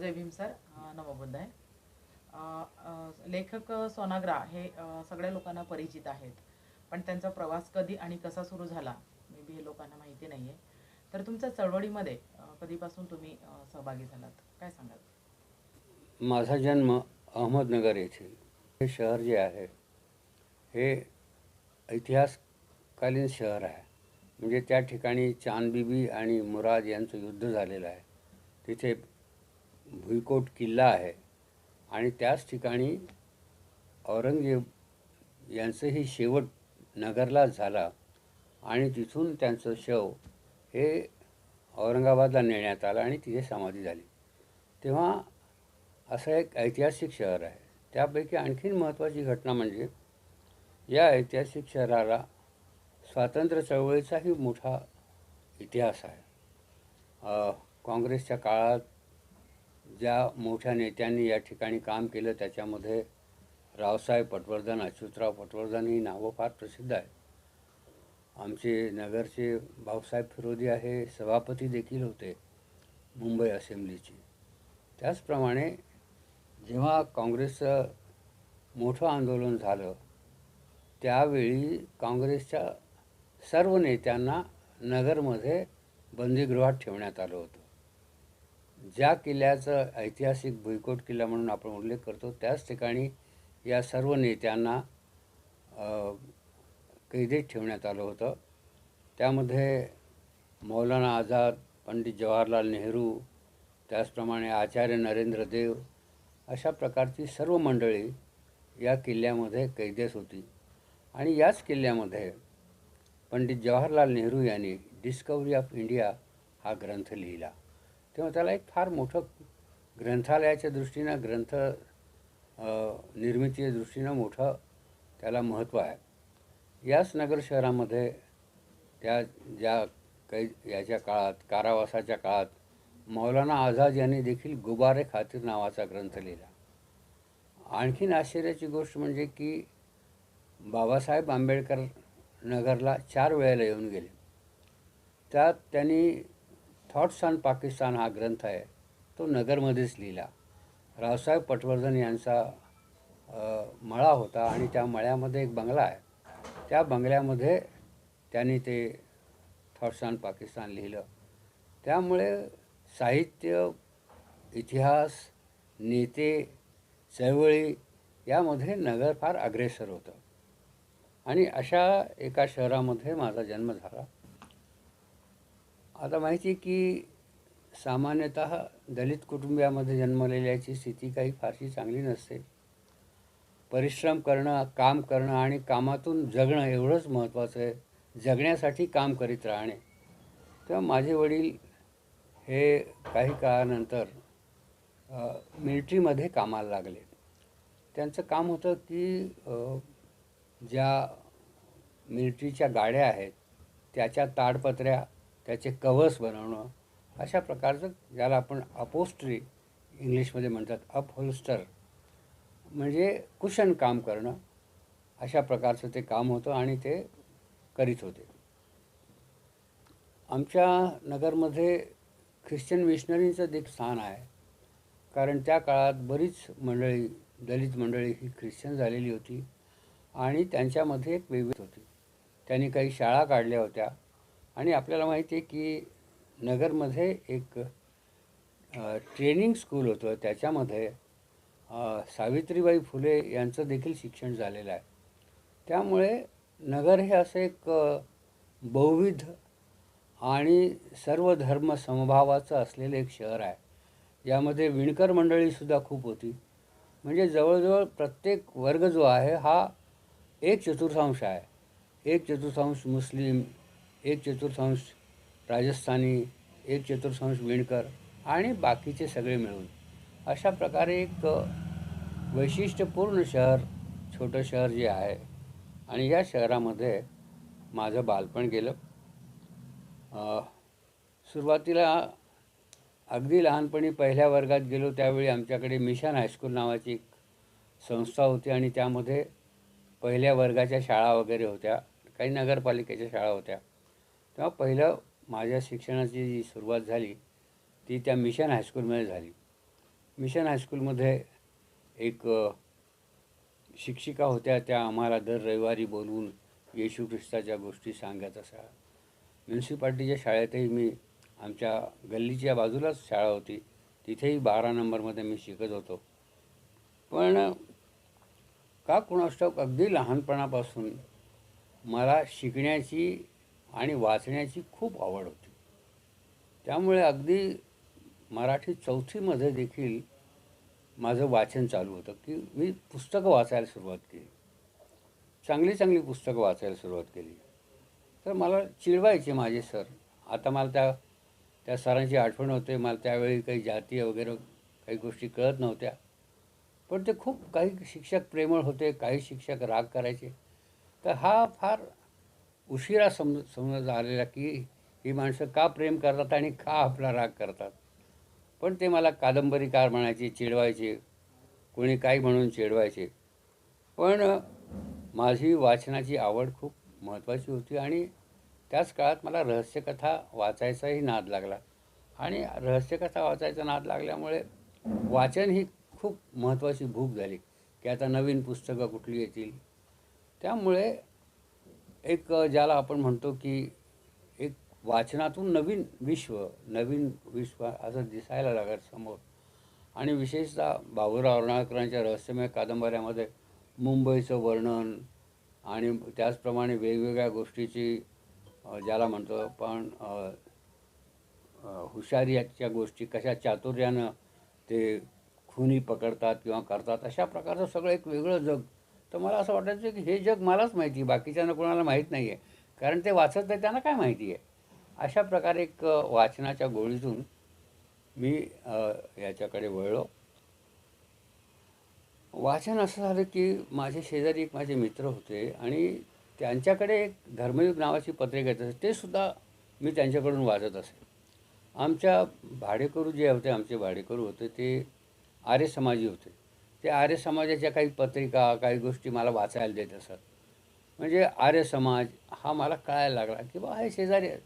जय Bhim sir अ, आहे. लेखक सोनाग्रा हे सगळ्या लोकांना परिचित आहेत. पण त्यांचा प्रवास कधी आणि कसा सुरू झाला मे बी हे लोकांना माहिती नाही आहे तर तुमच्या चळवळीमध्ये कधीपासून तुम्ही सहभागी झालात? काय सांगाल? माझा जन्म अहमदनगर येथील. हे शहर जे आहे हे इतिहासकालीन शहर आहे. म्हणजे त्या ठिकाणी चांदबिबी आणि मुराद यांचं युद्ध झालेलं आहे. तिथे भुईकोट किल्ला आहे. आणि त्याच ठिकाणी औरंगजेब यांचंही शेवट नगरलाच झाला. आणि तिथून त्यांचं शव हे औरंगाबादला नेण्यात आलं आणि तिथे समाधी झाली. तेव्हा असं एक ऐतिहासिक शहर आहे. त्यापैकी आणखीन महत्त्वाची घटना म्हणजे या ऐतिहासिक शहराला स्वातंत्र्य चळवळीचाही मोठा इतिहास आहे. काँग्रेसच्या काळात ज्या मोठ्या नेत्यांनी या ठिकाणी काम केलं त्याच्यामध्ये रावसाहेब पटवर्धन अच्युतराव पटवर्धन ही नावं फार प्रसिद्ध आहेत. आमचे नगरचे भाऊसाहेब फिरोदी आहे सभापती देखील होते मुंबई असेंब्लीचे. त्याचप्रमाणे जेव्हा काँग्रेसचं मोठं आंदोलन झालं त्यावेळी काँग्रेसच्या सर्व नेत्यांना नगरमध्ये बंदीगृहात ठेवण्यात आलं होतं. ज्या किल्ल्याचं ऐतिहासिक भुईकोट किल्ला म्हणून आपण उल्लेख करतो त्याच ठिकाणी या सर्व नेत्यांना कैदेत ठेवण्यात आलं होतं. त्यामध्ये मौलाना आझाद पंडित जवाहरलाल नेहरू त्याचप्रमाणे आचार्य नरेंद्र देव अशा प्रकारची सर्व मंडळी या किल्ल्यामध्ये कैदेस होती. आणि याच किल्ल्यामध्ये पंडित जवाहरलाल नेहरू यांनी डिस्कवरी ऑफ इंडिया हा ग्रंथ लिहिला. तेव्हा त्याला एक फार मोठं ग्रंथालयाच्या दृष्टीनं ग्रंथ निर्मितीच्या दृष्टीनं मोठं त्याला महत्त्व आहे. याच नगर शहरामध्ये त्या ज्या काही याच्या काळात कारावासाच्या काळात मौलाना आझाद यांनी देखील गुबारे खातीर नावाचा ग्रंथ लिहिला. आणखीन आश्चर्याची गोष्ट म्हणजे की बाबासाहेब आंबेडकर नगरला चार वेळेला येऊन गेले. त्यात त्यांनी थॉट्स ऑन पाकिस्तान हा ग्रंथ आहे. तो नगरमध्येच लिहिला. रावसाहेब पटवर्धन यांचा मळा होता आणि त्या मळ्यामध्ये एक बंगला आहे. त्या बंगल्यामध्ये त्यांनी ते थॉट्स ऑन पाकिस्तान लिहिलं. त्यामुळे साहित्य इतिहास नेते चळवळी यामध्ये नगर फार अग्रेसर होतं. आणि अशा एका शहरामध्ये माझा जन्म झाला. आता माहिती आहे की सामान्यतः दलित कुटुंबियामध्ये जन्मलेल्याची स्थिती काही फारशी चांगली नसते. परिश्रम करणं काम करणं आणि कामातून जगणं एवढंच महत्त्वाचं आहे. जगण्यासाठी काम करीत राहणे. तेव्हा माझे वडील हे काही काळानंतर मिलिटरीमध्ये कामाला लागले. त्यांचं काम होतं की ज्या मिलिटरीच्या गाड्या आहेत त्याच्या ताडपत्र्या त्याचे कवर्स बनवणं अशा प्रकारचं ज्याला आपण अपोस्ट्री इंग्लिशमध्ये म्हणतात अपहोल्स्टर म्हणजे कुशन काम करणं अशा प्रकारचं ते काम होतं आणि ते करीत होते. आमच्या नगरमध्ये ख्रिश्चन मिशनरीचं देखील स्थान आहे. कारण त्या काळात बरीच मंडळी दलित मंडळी ही ख्रिश्चन झालेली होती आणि त्यांच्यामध्ये एक वेगळी होती. त्यांनी काही शाळा काढल्या होत्या. आणि आपल्याला माहिती आहे की नगरमध्ये एक ट्रेनिंग स्कूल होतं. त्याच्यामध्ये सावित्रीबाई फुले यांचं देखील शिक्षण झालेलं आहे. त्यामुळे नगर हे असं एक बहुविध आणि सर्व धर्म समभावाचं असलेलं एक शहर आहे. यामध्ये विणकर मंडळीसुद्धा खूप होती. म्हणजे जवळजवळ प्रत्येक वर्ग जो आहे हा एक चतुर्थांश आहे. एक चतुर्थांश मुस्लिम एक चतुर्थांश राजस्थानी एक चतुर्थांश विणकर आणि बाकीचे सगळे मिळून. अशा प्रकारे एक वैशिष्ट्यपूर्ण शहर छोटं शहर जे आहे आणि या शहरामध्ये माझं बालपण गेलं. सुरुवातीला अगदी लहानपणी पहिल्या वर्गात गेलो त्यावेळी आमच्याकडे मिशन हायस्कूल नावाची एक संस्था होती आणि त्यामध्ये पहिल्या वर्गाच्या शाळा वगैरे होत्या काही नगरपालिकेच्या शाळा होत्या. तेव्हा पहिलं माझ्या शिक्षणाची जी सुरुवात झाली ती त्या मिशन हायस्कूलमध्ये झाली. मिशन हायस्कूलमध्ये एक शिक्षिका होत्या त्या आम्हाला दर रविवारी बोलवून येशू ख्रिस्ताच्या गोष्टी सांगत असा. म्युन्सिपाल्टीच्या शाळेतही मी आमच्या गल्लीच्या बाजूलाच शाळा होती. तिथेही बारा नंबरमध्ये मी शिकत होतो. पण का कुणास अगदी लहानपणापासून मला शिकण्याची आणि वाचण्याची खूप आवड होती. त्यामुळे अगदी मराठी चौथीमध्ये देखील माझं वाचन चालू होतं की मी पुस्तकं वाचायला सुरुवात केली. चांगली चांगली पुस्तकं वाचायला सुरुवात केली. तर मला चिडवायचे माझे सर. आता मला त्या त्या सरांची आठवण होते. मला त्यावेळी काही जातीय वगैरे काही गोष्टी कळत नव्हत्या. पण ते खूप काही शिक्षक प्रेमळ होते काही शिक्षक राग करायचे. तर हा फार उशिरा समज समज आलेला की ही माणसं का प्रेम करतात आणि का आपला राग करतात? पण ते मला कादंबरीकार म्हणायचे चिडवायचे कोणी काही म्हणून चिडवायचे. पण माझी वाचनाची आवड खूप महत्त्वाची होती आणि त्याच काळात मला रहस्यकथा वाचायचाही नाद लागला. आणि रहस्यकथा वाचायचा नाद लागल्यामुळे वाचन ही खूप महत्त्वाची भूक झाली की आता नवीन पुस्तकं कुठली येतील? त्यामुळे एक ज्याला आपण म्हणतो की एक वाचनातून नवीन विश्व नवीन विश्व असं दिसायला लागत समोर. आणि विशेषतः बाबूराव अर्नाळकरांच्या रहस्यमय कादंबऱ्यामध्ये मुंबईचं वर्णन आणि त्याचप्रमाणे वेगवेगळ्या गोष्टीची ज्याला म्हणतो आपण हुशारीच्या गोष्टी कशा चातुर्यानं ते खुनी पकडतात किंवा करतात अशा प्रकारचं सगळं एक वेगळं जग तर मला असं वाटायचं की हे जग मलाच माहिती आहे बाकीच्यांना कोणाला माहीत नाही आहे कारण ते वाचत नाही त्यांना काय माहिती आहे? अशा प्रकारे एक वाचनाच्या गोळीतून मी याच्याकडे वळलो. वाचन असं झालं की माझे शेजारी एक माझे मित्र होते आणि त्यांच्याकडे एक धर्मयुग नावाची पत्रिका येत असे ते सुद्धा मी त्यांच्याकडून वाचत असे आमच्या भाडेकरू जे होते आमचे भाडेकरू होते ते आर्य समाजी होते. ते आर्य समाजाच्या काही पत्रिका काही गोष्टी मला वाचायला देत असत. म्हणजे आर्य समाज हा मला कळायला लागला की बा हे शेजारी आहेत.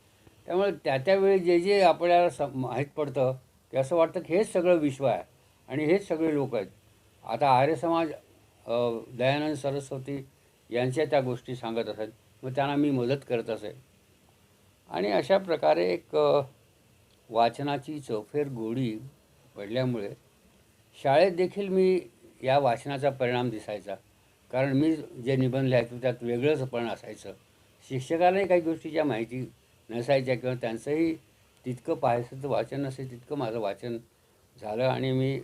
त्यामुळे त्या त्यावेळी जे जे आपल्याला स माहीत पडतं ते असं वाटतं की हेच सगळं विश्व आहे आणि हेच सगळे लोक आहेत. आता आर्य समाज दयानंद सरस्वती यांच्या त्या गोष्टी सांगत असत मग त्यांना मी मदत करत असे आणि अशा प्रकारे एक वाचनाची चौफेर गोडी पडल्यामुळे शाळेत देखील मी या वाचनाचा परिणाम दिसायचा. कारण मी जे निबंध लिहायचो त्यात वेगळंच पण असायचं. शिक्षकालाही काही गोष्टीच्या माहिती नसायच्या किंवा त्यांचंही तितकं पाहायचं वाचन नसेल तितकं माझं वाचन झालं आणि मी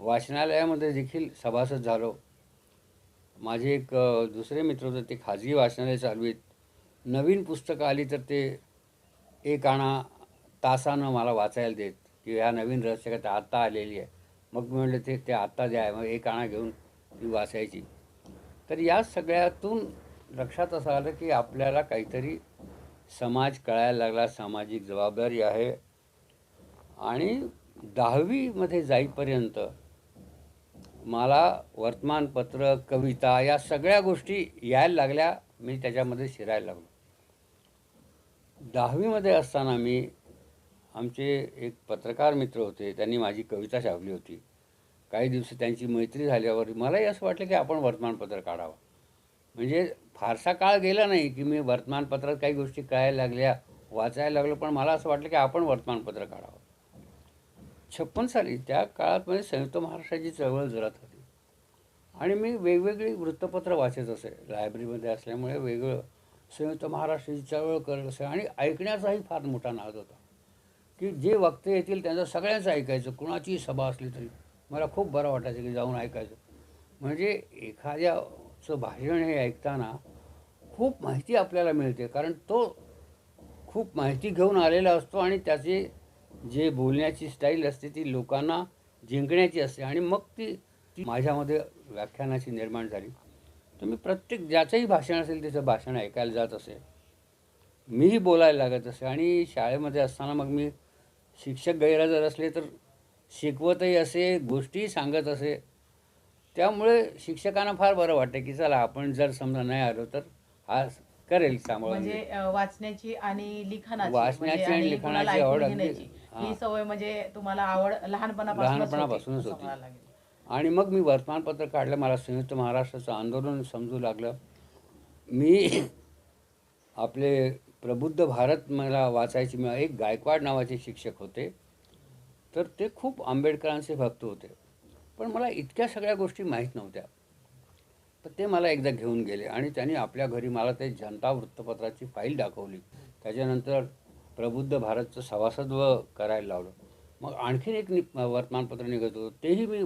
वाचनालयामध्ये देखील सभासद झालो. माझे एक दुसरे मित्र होते ते खाजगी वाचनालय चालवीत नवीन पुस्तकं आली तर ते एक आणा तासानं मला वाचायला देत की ह्या नवीन रहस्यकथा आत्ता आलेली आहे. मग मी ते ते आत्ता द्या मग एक आणा घेऊन ती वाचायची तर या सगळ्यातून लक्षात असं आलं की आपल्याला काहीतरी समाज कळायला लागला सामाजिक जबाबदारी आहे. आणि दहावीमध्ये जाईपर्यंत मला वर्तमानपत्र कविता या सगळ्या गोष्टी यायला लागल्या मी त्याच्यामध्ये शिरायला लागलो. दहावीमध्ये असताना मी आमचे एक पत्रकार मित्र होते त्यांनी माझी कविता छापली होती. काही दिवस त्यांची मैत्री झाल्यावर मलाही असं वाटलं की आपण वर्तमानपत्र काढावं. म्हणजे फारसा काळ गेला नाही की मी वर्तमानपत्रात काही गोष्टी कळायला लागल्या वाचायला लागलो पण मला असं वाटलं की आपण वर्तमानपत्र काढावं. छप्पन साली त्या काळात म्हणजे संयुक्त महाराष्ट्राची चळवळ जरात होती. आणि मी वेगवेगळी वृत्तपत्र वाचत असे लायब्ररीमध्ये असल्यामुळे वेगळं संयुक्त महाराष्ट्राची चळवळ करत असे आणि ऐकण्याचाही फार मोठा नाद होता. की जे वक्ते येतील त्यांचं सगळ्यांचं ऐकायचं. कुणाचीही सभा असली तरी. मला खूप बरं वाटायचं की जाऊन ऐकायचं. म्हणजे एखाद्याचं भाषण हे ऐकताना खूप माहिती आपल्याला मिळते. कारण तो खूप माहिती घेऊन आलेला असतो आणि त्याचे जे बोलण्याची स्टाईल असते ती लोकांना जिंकण्याची असते. आणि मग ती ती माझ्यामध्ये व्याख्यानाची निर्माण झाली. तर मी प्रत्येक ज्याचंही भाषण असेल त्याचं भाषण ऐकायला जात असे. मीही बोलायला लागत असे आणि शाळेमध्ये असताना मग मी शिक्षक गैरहजर असले तर शिकवतही असे गोष्टीही सांगत असे. त्यामुळे शिक्षकांना फार बरं वाटतं की चला आपण जर समजा नाही आलो तर हा करेल म्हणजे अ, वाचण्याची आणि लिखाणाची वाचण्याची म्हणजे आणि लिखाणाची आवड हां. सवय म्हणजे तुम्हाला आवड लहानपणापासूनच होती, लहानपणापासूनच होती. आणि मग मी वर्तमानपत्र काढलं मला संयुक्त महाराष्ट्राचं आंदोलन समजू लागलं. मी आपले प्रबुद्ध भारत मला वाचायची मी एक गायकवाड नावाचे शिक्षक होते. तर ते खूप आंबेडकरांचे भक्त होते. पण मला इतक्या सगळ्या गोष्टी माहीत नव्हत्या. तर ते मला एकदा घेऊन गेले आणि त्यांनी आपल्या घरी मला ते जनता वृत्तपत्राची फाईल दाखवली. त्याच्यानंतर प्रबुद्ध भारतचं सभासदव करायला लावलं. मग आणखीन एक नि वर्तमानपत्र निघत होतं. तेही मी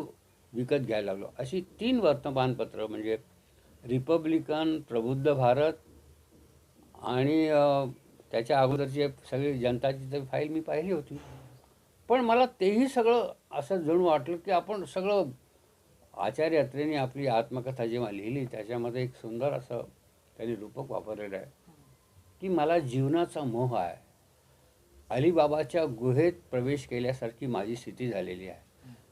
विकत घ्यायला लागलो. अशी तीन वर्तमानपत्र म्हणजे रिपब्लिकन प्रबुद्ध भारत आणि त्याच्या अगोदरचे सगळी जनताची तर फाईल मी पाहिली होती. पण मला तेही सगळं असं जणू वाटलं की आपण सगळं आचार्य अत्रेने आपली आत्मकथा जेव्हा लिहिली त्याच्यामध्ये एक सुंदर असं त्यांनी रूपक वापरलेलं आहे की मला जीवनाचा मोह आहे. अलीबाबाच्या गुहेत प्रवेश केल्यासारखी माझी स्थिती झालेली आहे.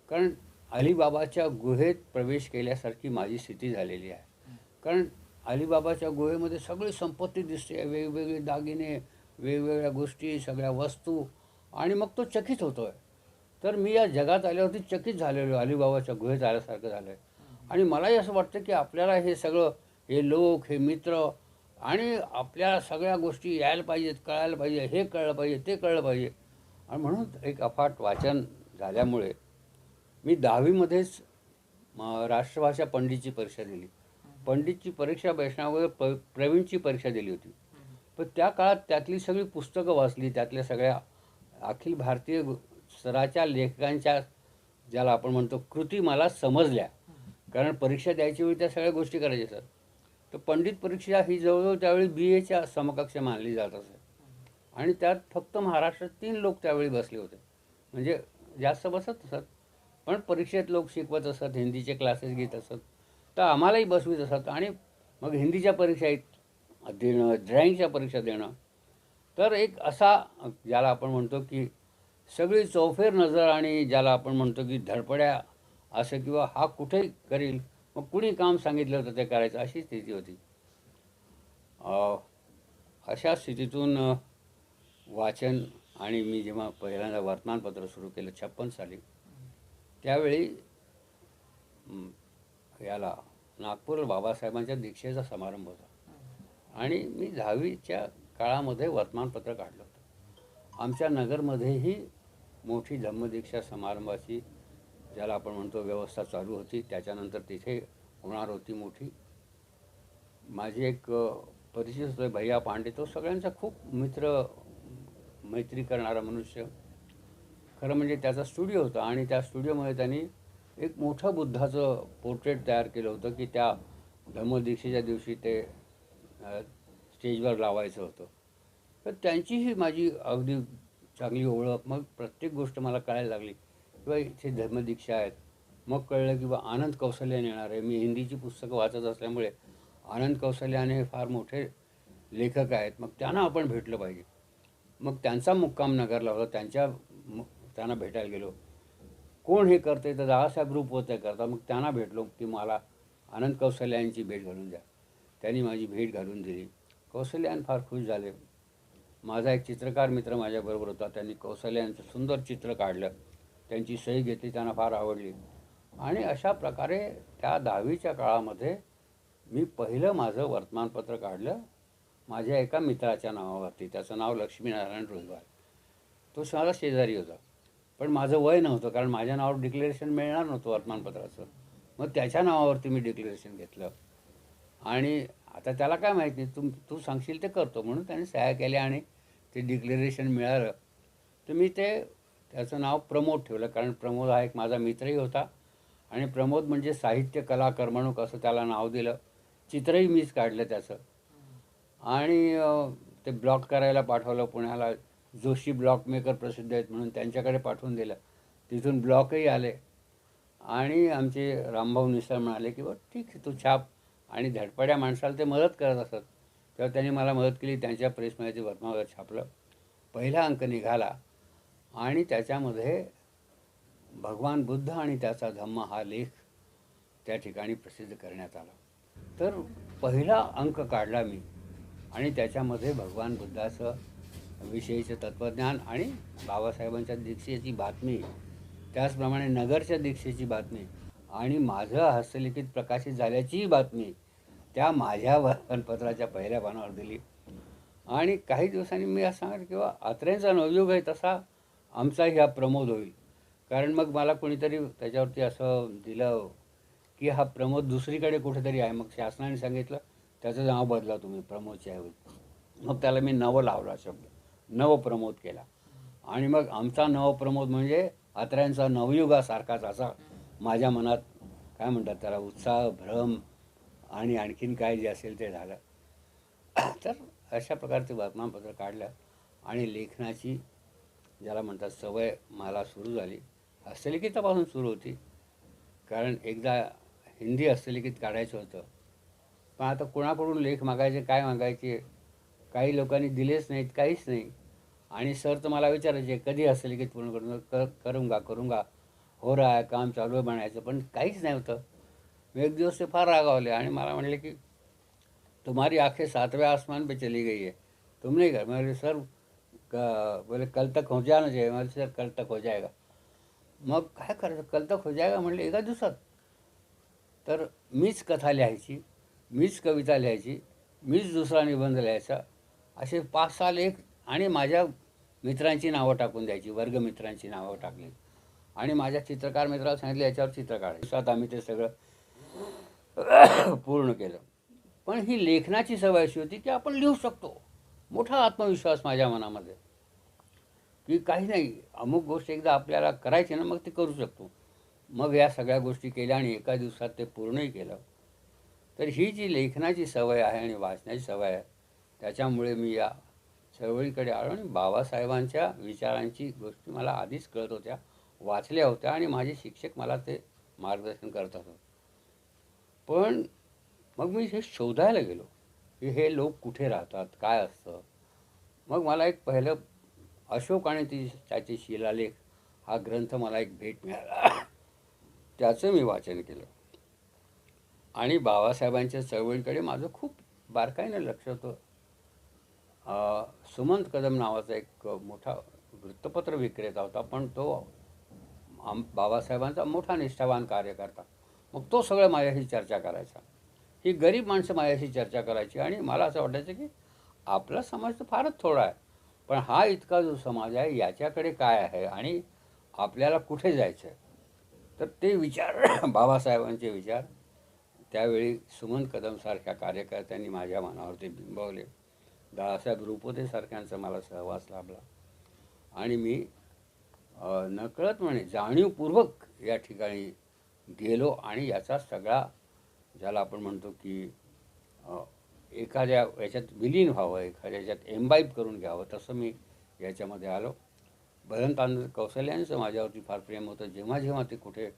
कारण अलीबाबाच्या गुहेत प्रवेश केल्यासारखी माझी स्थिती झालेली आहे. कारण अलिबाबाच्या गुहेमध्ये सगळी संपत्ती दिसते. वेगवेगळे दागिने वेगवेगळ्या गोष्टी सगळ्या वस्तू. आणि मग तो चकित होतो आहे तर मी या जगात आल्यावरती चकित झालेलो अलिबाबाच्या गुहेत आल्यासारखं झालं आहे आणि मलाही असं वाटतं की आपल्याला हे सगळं हे लोक हे मित्र आणि आपल्या सगळ्या गोष्टी यायला पाहिजेत कळायला पाहिजे हे कळलं पाहिजे ते कळलं पाहिजे. आणि म्हणून एक अफाट वाचन झाल्यामुळे मी दहावीमध्येच राष्ट्रभाषा पंडितची परीक्षा दिली पंडितची परीक्षा बसण्यावर प प्रवीणची परीक्षा दिली होती. पण त्या काळात त्यातली सगळी पुस्तकं वाचली त्यातल्या सगळ्या अखिल भारतीय स्तराच्या लेखकांच्या ज्याला आपण म्हणतो कृती मला समजल्या. कारण परीक्षा द्यायच्या वेळी त्या सगळ्या गोष्टी करायच्या सर. तर पंडित परीक्षा ही जवळजवळ त्यावेळी बी एच्या समकक्ष मानली जात असे. आणि त्यात फक्त महाराष्ट्रात तीन लोक त्यावेळी बसले होते. म्हणजे जास्त बसत असत पण परीक्षेत लोक शिकवत असत हिंदीचे क्लासेस घेत असत. तर आम्हालाही बसवीत असत आणि मग हिंदीच्या परीक्षा देणं ड्रॉईंगच्या परीक्षा देणं. तर एक असा ज्याला आपण म्हणतो की सगळी चौफेर नजर आणि ज्याला आपण म्हणतो की धडपड्या असं किंवा हा कुठे करील मग कुणी काम सांगितलं होतं ते करायचं अशी स्थिती होती. अशा स्थितीतून वाचन आणि मी जेव्हा पहिल्यांदा वर्तमानपत्र सुरू केलं छप्पन साली त्यावेळी याला नागपूर बाबासाहेबांच्या दीक्षेचा समारंभ होता. आणि मी दहावीच्या काळामध्ये वर्तमानपत्र काढलं होतं. आमच्या नगरमध्येही मोठी धम्मदीक्षा समारंभाची ज्याला आपण म्हणतो व्यवस्था चालू होती त्याच्यानंतर तिथे होणार होती मोठी. माझी एक परिचित होते भैया पांडे तो सगळ्यांचा खूप मित्र मैत्री करणारा मनुष्य. खरं म्हणजे त्याचा स्टुडिओ होता आणि त्या स्टुडिओमध्ये त्यांनी एक मोठं बुद्धाचं पोर्ट्रेट तयार केलं होतं की त्या धर्मदीक्षेच्या दिवशी ते स्टेजवर लावायचं होतं. तर त्यांचीही माझी अगदी चांगली ओळख मग प्रत्येक गोष्ट मला कळायला लागली. किंवा इथे धर्मदीक्षा आहेत. मग कळलं की बा आनंद कौशल्याने येणार आहे. मी हिंदीची पुस्तकं वाचत असल्यामुळे आनंद कौशल्याने फार मोठे लेखक आहेत. मग त्यांना आपण भेटलं पाहिजे. मग त्यांचा मुक्काम नगरला होता. त्यांच्या त्यांना भेटायला गेलो. कोण हे करते तर दादासाहेब ग्रुप होते करता मग त्यांना भेटलो की मला आनंद कौशल्यांची भेट घालून द्या. त्यांनी माझी भेट घालून दिली. कौशल्यान फार खुश झाले. माझा एक चित्रकार मित्र माझ्याबरोबर होता. त्यांनी कौशल्यांचं सुंदर चित्र काढलं. त्यांची सही घेतली त्यांना फार आवडली. आणि अशा प्रकारे त्या दहावीच्या काळामध्ये मी पहिलं माझं वर्तमानपत्र काढलं. माझ्या एका मित्राच्या नावावरती. त्याचं नाव लक्ष्मीनारायण रोहिवाल तो माझा शेजारी होता. पण माझं वय नव्हतं कारण माझ्या नावावर डिक्लेरेशन मिळणार नव्हतं वर्तमानपत्राचं. मग त्याच्या नावावरती मी डिक्लेरेशन घेतलं. आणि आता त्याला काय माहिती नाही तू तू सांगशील ते करतो म्हणून त्याने सह्या केल्या आणि ते डिक्लेरेशन मिळालं. तर मी ते त्याचं नाव प्रमोद ठेवलं कारण प्रमोद हा एक माझा मित्रही होता. आणि प्रमोद म्हणजे साहित्य कला करमणूक असं त्याला नाव दिलं. चित्रही मीच काढलं त्याचं. आणि ते ब्लॉक करायला पाठवलं पुण्याला. जोशी ब्लॉक मेकर प्रसिद्ध आहेत म्हणून त्यांच्याकडे पाठवून दिलं. तिथून ब्लॉकही आले. आणि आमचे रामभाऊ निसळ म्हणाले की बघ ठीक आहे तू छाप. आणि धडपड्या माणसाला ते मदत करत असत. तेव्हा त्यांनी मला मदत केली त्यांच्या प्रेसमध्ये ते छापलं. पहिला अंक निघाला. आणि त्याच्यामध्ये भगवान बुद्ध आणि त्याचा धम्म हा लेख त्या ठिकाणी प्रसिद्ध करण्यात आला. तर पहिला अंक काढला मी. आणि त्याच्यामध्ये भगवान बुद्धाचं विषयीचं तत्त्वज्ञान आणि बाबासाहेबांच्या दीक्षेची बातमी त्याचप्रमाणे नगरच्या दीक्षेची बातमी आणि माझं हस्तलिखित प्रकाशित झाल्याचीही बातमी त्या माझ्या वर्तमानपत्राच्या पहिल्या पानावर दिली. आणि काही दिवसांनी मी असं सांगेन किंवा आत्र्यांचा नवयुग आहे तसा आमचाही हा प्रमोद होईल. कारण मग मला कोणीतरी त्याच्यावरती असं दिलं की हा प्रमोद दुसरीकडे कुठेतरी आहे. मग शासनाने सांगितलं त्याचं नाव बदला तुम्ही प्रमोदच्या ऐवजी. मग त्याला मी नवं लावला शब्द नवप्रमोद केला. आणि मग आमचा नवप्रमोद म्हणजे अत्र्यांचा नवयुगासारखाच असा माझ्या मनात काय म्हणतात त्याला उत्साह भ्रम आणि आणखीन काय जे असेल ते झालं. तर अशा प्रकारचे वर्तमानपत्र काढलं आणि लेखनाची ज्याला म्हणतात सवय मला सुरू झाली. हस्तलिखितापासून सुरू होती. कारण एकदा हिंदी हस्तलिखित काढायचं होतं. पण आता कोणाकडून लेख मागायचे काय मागायचे काही लोकांनी दिलेच नाहीत काहीच नाही. आणि सर तर मला विचारायचे कधी असेल की पूर्ण करून कर करूंगा करूंगा? हो रहा है काम चालू आहे म्हणायचं पण काहीच नाही होतं. मी एक दिवस ते फार रागावले आणि मला म्हणले की तुम्हारी आंखें सातवें आसमान पे चली गई है. तुम नहीं कर मेरे सर क- बोले कल तक हो जाना चाहिए. मैं सर कल तक हो जाएगा. मग काय करायचं? कल तक हो जाएगा म्हणले एका दिवसात. तर मीच कथा लिहायची मीच कविता लिहायची मीच दुसरा निबंध लिहायचा. असे पाच सहा लेख आणि माझ्या मित्रांची नावं टाकून द्यायची वर्गमित्रांची नावं टाकली. आणि माझ्या चित्रकार मित्राला सांगितलं याच्यावर चित्र काढायचं स्वतः आम्ही ते सगळं पूर्ण केलं. पण ही लेखनाची सवय अशी होती की आपण लिहू शकतो. मोठा आत्मविश्वास माझ्या मनामध्ये. की काही नाही अमुक गोष्ट एकदा आपल्याला करायची ना मग ते करू शकतो. मग या सगळ्या गोष्टी केल्या आणि एका दिवसात ते पूर्णही केलं. तर ही जी लेखनाची सवय आहे आणि वाचण्याची सवय आहे त्याच्यामुळे मी या चळवळीकडे आलो आणि बाबासाहेबांच्या विचारांची गोष्टी मला आधीच कळत होत्या वाचल्या होत्या आणि माझे शिक्षक मला ते मार्गदर्शन करत असत पण मग मी हे शोधायला गेलो की हे लोक कुठे राहतात काय असतं? मग मला एक पहिलं अशोक आणि ती त्याचे शिलालेख हा ग्रंथ मला एक भेट मिळाला. त्याचं मी वाचन केलं. आणि बाबासाहेबांच्या चळवळीकडे माझं खूप बारकाईनं लक्ष होतं. सुमंत कदम नावाचा एक मोठा वृत्तपत्र विक्रेता होता पण तो आम बाबासाहेबांचा मोठा निष्ठावान कार्यकर्ता. मग तो सगळं माझ्याशी चर्चा करायचा. ही गरीब माणसं माझ्याशी चर्चा करायची आणि मला असं वाटायचं की आपला समाज तर फारच थोडा आहे पण हा इतका जो समाज आहे याच्याकडे काय आहे आणि आपल्याला कुठे जायचं आहे तर ते विचार बाबासाहेबांचे विचार त्यावेळी सुमंत कदमसारख्या कार्यकर्त्यांनी माझ्या मनावरती बिंबवले. दादासाहेब रुपतेसारख्यांचा मला सहवास लाभला. आणि मी नकळत म्हणे जाणीवपूर्वक या ठिकाणी गेलो आणि याचा सगळा ज्याला आपण म्हणतो की एखाद्या याच्यात विलीन व्हावं एखाद्या याच्यात एम्बाईब करून घ्यावं तसं मी याच्यामध्ये आलो. भरंतांना कौशल्यांचं माझ्यावरती फार प्रेम होतं. जेव्हा जेव्हा ते कुठे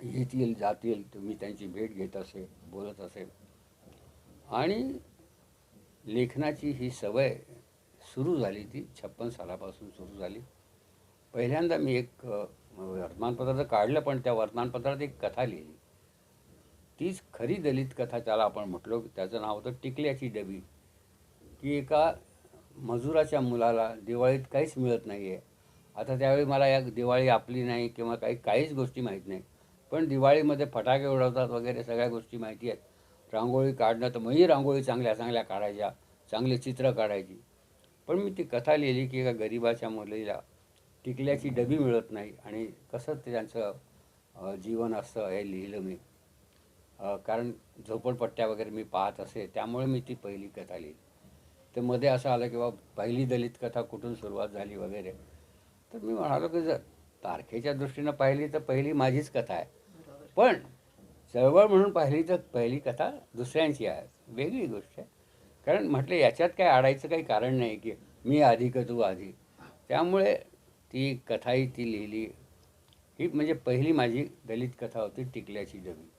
येतील जातील तर मी त्यांची भेट घेत असे बोलत असे. आणि लेखनाची ही सवय सुरू झाली ती छप्पन सालापासून सुरू झाली. पहिल्यांदा मी एक वर्तमानपत्राचं वर्तमानपत्र तर काढलं पण त्या वर्तमानपत्रात एक कथा लिहिली. तीच खरी दलित कथा त्याला आपण म्हटलो त्याचं नाव होतं टिकल्याची डबी. की एका मजुराच्या मुलाला दिवाळीत काहीच मिळत नाही आहे आता त्यावेळी मला या दिवाळी आपली नाही किंवा काही काहीच गोष्टी माहीत नाही. पण दिवाळीमध्ये फटाके उडवतात वगैरे सगळ्या गोष्टी माहिती आहेत. रांगोळी काढणं तर मीही रांगोळी चांगल्या चांगल्या काढायच्या चांगली चित्र काढायची. पण मी ती कथा लिहिली की एका गरिबाच्या मुलीला टिकल्याची डबी मिळत नाही आणि कसं ते त्यांचं जीवन असतं हे लिहिलं मी. कारण झोपडपट्ट्या वगैरे मी पाहत असे त्यामुळे मी ती पहिली कथा लिहिली. तर मध्ये असं आलं की बा पहिली दलित कथा कुठून सुरुवात झाली वगैरे. तर मी म्हणालो की जर तारखेच्या दृष्टीनं पाहिली तर पहिली माझीच कथा आहे. पण चळवळ म्हणून पाहिली तर पहिली कथा दुसऱ्यांची आहे. वेगळी गोष्ट आहे. कारण म्हटलं याच्यात काय आडायचं काही कारण नाही की मी आधी का तू आधी. त्यामुळे ती कथाही ती लिहिली. ही म्हणजे पहिली माझी दलित कथा होती टिकल्याची डबी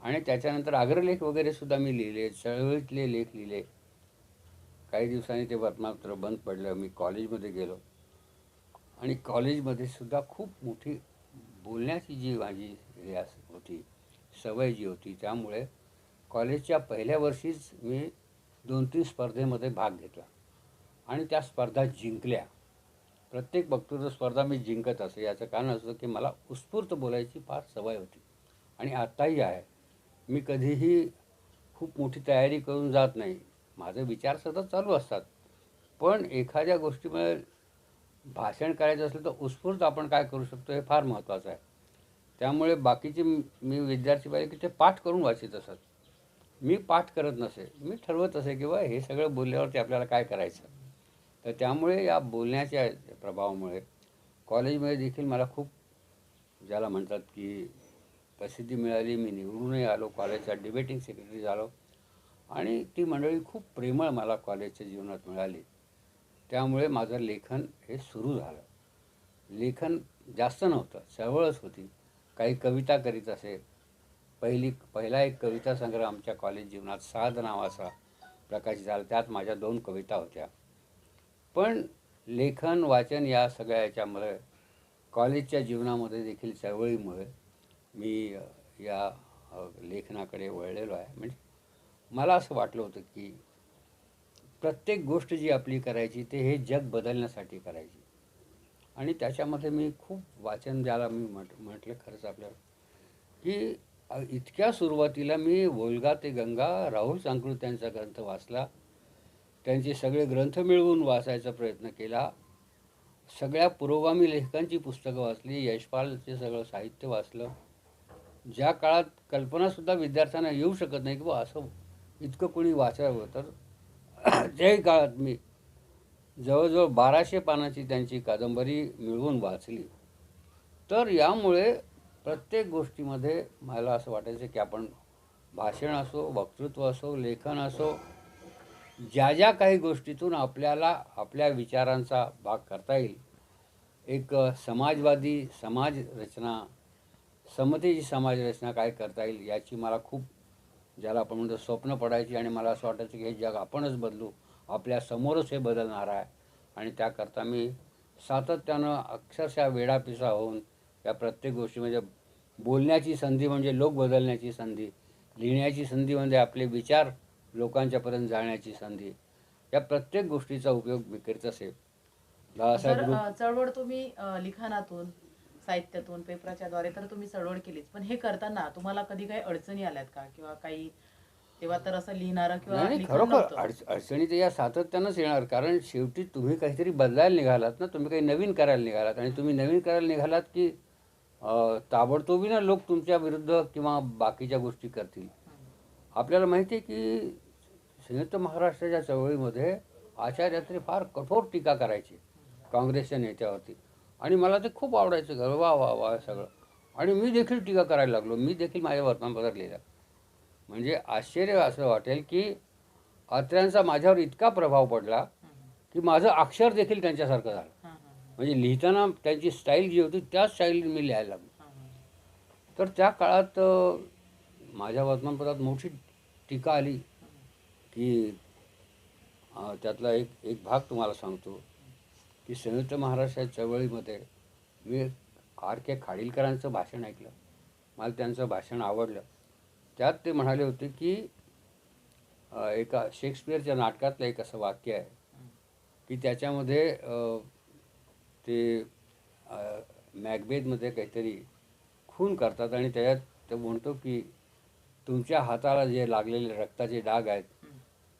आणि त्याच्यानंतर आग्रलेख वगैरे सुद्धा मी लिहिले चळवळीतले लेख लिहिले. काही दिवसांनी ते वर्तमानपत्र बंद पडलं. मी कॉलेजमध्ये गेलो. आणि कॉलेजमध्ये सुद्धा खूप मोठी बोलण्याची जी माझी हे अस- होती सवय जी होती त्यामुळे कॉलेजच्या पहिल्या वर्षीच मी दोन तीन स्पर्धेमध्ये भाग घेतला. आणि त्या स्पर्धा जिंकल्या. प्रत्येक वक्तृत्व स्पर्धा मी जिंकत असे याचं कारण असं की मला उत्स्फूर्त बोलायची फार सवय होती. आणि आत्ताही आहे. मी कधीही खूप मोठी तयारी करून जात नाही. माझे विचार सतत चालू असतात. पण एखाद्या गोष्टीमुळे भाषण करायचं असेल तर उत्स्फूर्त आपण काय करू शकतो हे फार महत्त्वाचं आहे. त्यामुळे बाकीचे मी विद्यार्थी पाहिजे की ते पाठ करून वाचित असत. मी पाठ करत नसे मी ठरवत असे की बा हे सगळं बोलल्यावरती आपल्याला काय करायचं? तर त्यामुळे या बोलण्याच्या प्रभावामुळे कॉलेजमध्ये देखील मला खूप ज्याला म्हणतात की प्रसिद्धी मिळाली मी निवडूनही आलो कॉलेजचा डिबेटिंग सेक्रेटरी झालो आणि ती मंडळी खूप प्रेमळ मला कॉलेजच्या जीवनात मिळाली. त्यामुळे माझं लेखन हे सुरू झालं. लेखन जास्त नव्हतं चळवळच होती. काही कविता करीत असे पहिली पहिला एक कविता संग्रह आमच्या कॉलेज जीवनात साध नावाचा प्रकाशित झाला. त्यात माझ्या दोन कविता होत्या. पण लेखन वाचन या सगळ्या याच्यामुळे कॉलेजच्या जीवनामध्ये देखील चळवळीमुळे मी या लेखनाकडे वळलेलो आहे. म्हणजे मला असं वाटलं होतं की प्रत्येक गोष्ट जी आपली करायची ते हे जग बदलण्यासाठी करायची. आणि त्याच्यामध्ये मी खूप वाचन ज्याला मी म्हट म्हटलं खरंच आपल्याला की इतक्या सुरुवातीला मी वोलगा ते गंगा राहुल सांकृत त्यांचा ग्रंथ वाचला. त्यांचे सगळे ग्रंथ मिळवून वाचायचा प्रयत्न केला. सगळ्या पुरोगामी लेखकांची पुस्तकं वाचली यशपालचे सगळं साहित्य वाचलं. ज्या काळात कल्पनासुद्धा विद्यार्थ्यांना येऊ शकत नाही की बा असं इतकं कोणी वाचावं तर. त्याही काळात मी जवळजवळ बाराशे पानाची त्यांची कादंबरी मिळवून वाचली. तर यामुळे प्रत्येक गोष्टीमध्ये मला असं वाटायचं की आपण भाषण असो वक्तृत्व असो लेखन असो ज्या ज्या काही गोष्टीतून आपल्याला आपल्या विचारांचा भाग करता येईल. एक समाजवादी समाज रचना समतेची समाज रचना काय करता येईल याची मला खूप ज्याला आपण म्हणतो स्वप्न पडायची आणि मला असं वाटायचं की हे जग आपणच बदलू. आपल्या समोरच हे बदलणार आहे. आणि त्याकरता मी सातत्यानं अक्षरशः वेडापिसा होऊन या प्रत्येक गोष्टीमध्ये बोलण्याची संधी म्हणजे लोक बदलण्याची संधी लिहिण्याची संधी म्हणजे आपले विचार लोकांच्यापर्यंत जाण्याची संधी या प्रत्येक गोष्टीचा उपयोग मी करीत असे. चळवळ तुम्ही लिखाणातून साहित्यातून पेपराच्या द्वारे तर तुम्ही चळवळ केलीच. पण हे करताना तुम्हाला कधी काही अडचणी आल्यात का? किंवा काही तेव्हा तर असं लिहिणारं किंवा नाही नाही, लिखाण खरोखर नव्हतं. अडच अडचणी तर या सातत्यानंच येणार कारण शेवटी तुम्ही काहीतरी बदलायला निघालात ना तुम्ही काही नवीन करायला निघालात आणि तुम्ही नवीन करायला निघालात की अं, ताबडतोबीनं लोक तुमच्या विरुद्ध किंवा बाकीच्या गोष्टी करतील. आपल्याला माहिती आहे की संयुक्त महाराष्ट्राच्या चळवळीमध्ये आचार्यात्री फार कठोर टीका करायची काँग्रेसच्या नेत्यावरती आणि मला ते खूप आवडायचं घर वा वा वा सगळं आणि मी देखील टीका करायला लागलो मी देखील माझ्या वर्तमानपत्रात लिहिलं म्हणजे आश्चर्य असं वाटेल की अत्र्यांचा माझ्यावर इतका प्रभाव पडला. की माझं अक्षर देखील त्यांच्यासारखं झालं म्हणजे लिहिताना त्यांची स्टाईल जी होती त्याच स्टाईल मी लिहायला लागलो. तर त्या काळात माझ्या वर्तमानपत्रात मोठी टीका आली की त्यातला एक एक भाग तुम्हाला सांगतो की संयुक्त महाराष्ट्र चळवळीमध्ये मी आर के खाडीलकरांचं भाषण ऐकलं मला त्यांचं भाषण आवडलं त्यात ते म्हणाले होते की एका शेक्सपियरच्या नाटकातलं एक असं वाक्य आहे की त्याच्यामध्ये ते अ, मॅकबेथमध्ये काहीतरी खून करतात आणि त्याच्यात तो म्हणतो की तुमच्या हाताला जे लागलेले रक्ताचे डाग आहेत.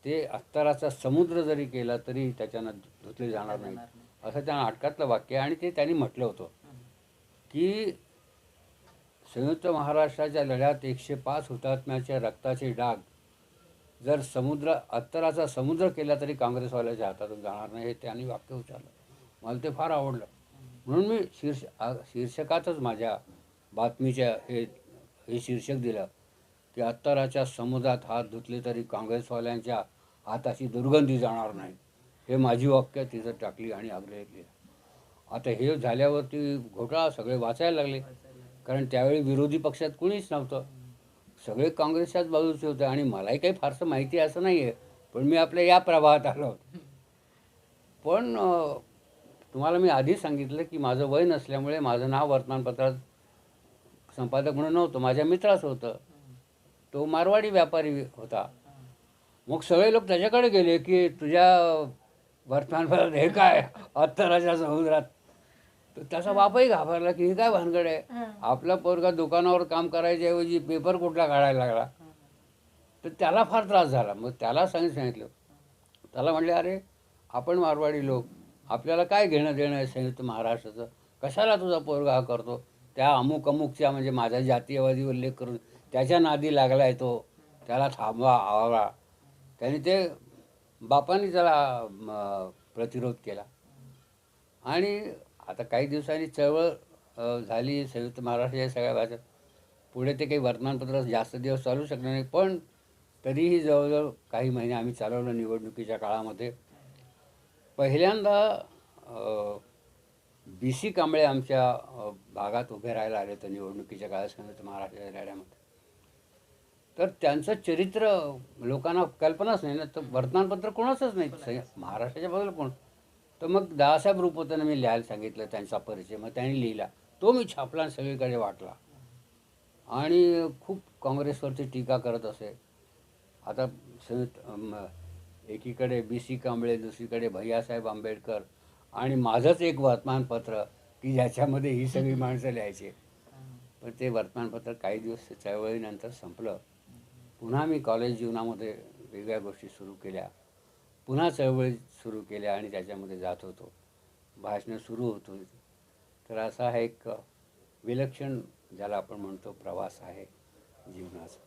ते अत्तराचा समुद्र जरी केला तरी त्याच्यानं धुतले जाणार नाही. असं त्या नाटकातलं वाक्य आहे आणि ते त्यांनी म्हटलं होतं. की संयुक्त महाराष्ट्राच्या लढ्यात एकशे पाच हुतात्म्याच्या रक्ताचे डाग. जर समुद्र अत्तराचा समुद्र केला तरी काँग्रेसवाल्याच्या हातातून जाणार नाही हे त्यांनी वाक्य उच्चारलं. मला ते फार आवडलं. म्हणून मी शीर्ष शीर्षकातच माझ्या बातमीच्या हे हे शीर्षक दिलं की अत्तराच्या समुद्रात हात धुतले तरी काँग्रेसवाल्यांच्या हाताची दुर्गंधी जाणार नाही. हे माझी वाक्य तिथं टाकली आणि आग्रह केला. आता हे झाल्यावरती घोटाळा सगळे वाचायला लागले. कारण त्यावेळी विरोधी पक्षात कुणीच नव्हतं. सगळे काँग्रेसच्याच बाजूचे होते आणि मलाही काही फारसं माहिती असं नाही आहे पण मी आपल्या या प्रभावात आलो पण तुम्हाला मी आधी सांगितलं की माझं वय नसल्यामुळे माझं नाव वर्तमानपत्रात संपादक म्हणून नव्हतं माझ्या मित्राचं होतं. तो मारवाडी व्यापारी होता. मग सगळे लोक त्याच्याकडे गेले की तुझ्या वर्तमानपत्रात हे काय? अत्तराच्या समुद्रात तर त्याचा बापही घाबरला की हे काय भानगड आहे? आपला पोरगा दुकानावर काम करायच्या ऐवजी पेपर कुठला काढायला लागला? तर त्याला फार त्रास झाला. मग त्याला सांग सांगितलं. त्याला म्हणले अरे आपण मारवाडी लोक. आपल्याला काय घेणं देणं आहे संयुक्त महाराष्ट्राचं? कशाला तुझा पोरगा हा करतो? त्या अमुक अमुकच्या म्हणजे माझा जातीयवादी उल्लेख करून त्याच्या नादी लागला तो. त्याला थांबवा आवावा. त्याने ते बापाने त्याला प्रतिरोध केला. आणि आता काही दिवसांनी चळवळ झाली संयुक्त महाराष्ट्राच्या सगळ्या भाषा. पुढे ते काही वर्तमानपत्र जास्त दिवस चालू शकणार नाही पण तरीही जवळजवळ काही महिने आम्ही चालवलं निवडणुकीच्या काळामध्ये. पहिल्यांदा बी सी कांबळे आमच्या भागात उभे राहायला आले तर निवडणुकीच्या काळात संयुक्त महाराष्ट्राच्या लढ्यामध्ये तर त्यांचं चरित्र लोकांना कल्पनाच नाही ना तर वर्तमानपत्र कोणाचंच नाही. महाराष्ट्राच्या बद्दल कोण? तर मग दादासाहेब रुपवताना मी लिहायला सांगितलं त्यांचा परिचय. मग त्यांनी लिहिला. तो मी छापला सगळीकडे वाटला. आणि खूप काँग्रेसवरती टीका करत असे. आता एकीकडे बी सी कांबळे दुसरीकडे भैयासाहेब आंबेडकर आणि माझंच एक वर्तमानपत्र की ज्याच्यामध्ये ही सगळी माणसं लिहायची. पण ते वर्तमानपत्र काही दिवस चळवळीनंतर संपलं. पुन्हा मी कॉलेज जीवनामध्ये वेगळ्या गोष्टी सुरू केल्या. पुन्हा चळवळी सुरू केल्या आणि त्याच्यामध्ये जात होतो. भाषणं सुरू होत होती. तर असा हा एक विलक्षण ज्याला आपण म्हणतो प्रवास आहे जीवनाचा.